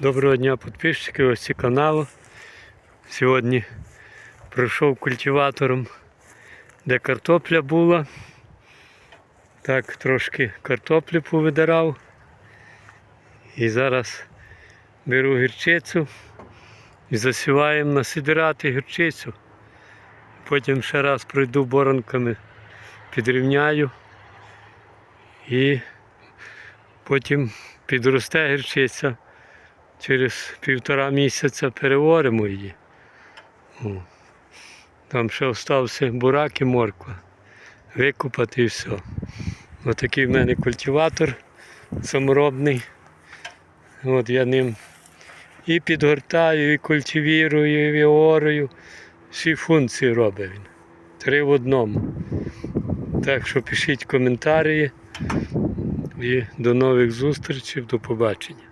Доброго дня підписчики, ось каналу. Сьогодні пройшов культиватором, де картопля була. Так, трошки картоплі повидирав. І зараз беру гірчицю і засіваємо насидирати гірчицю. Потім ще раз пройду боронками, підрівняю і потім підросте гірчиця. Через півтора місяця переоримо її. О. Там ще залишився бурак і морква. Викопати і все. Отакий в мене культиватор саморобний. От я ним і підгортаю, і культивірую, і віорую. Всі функції робить він. Три в одному. Так що пишіть коментарі і до нових зустрічей, до побачення.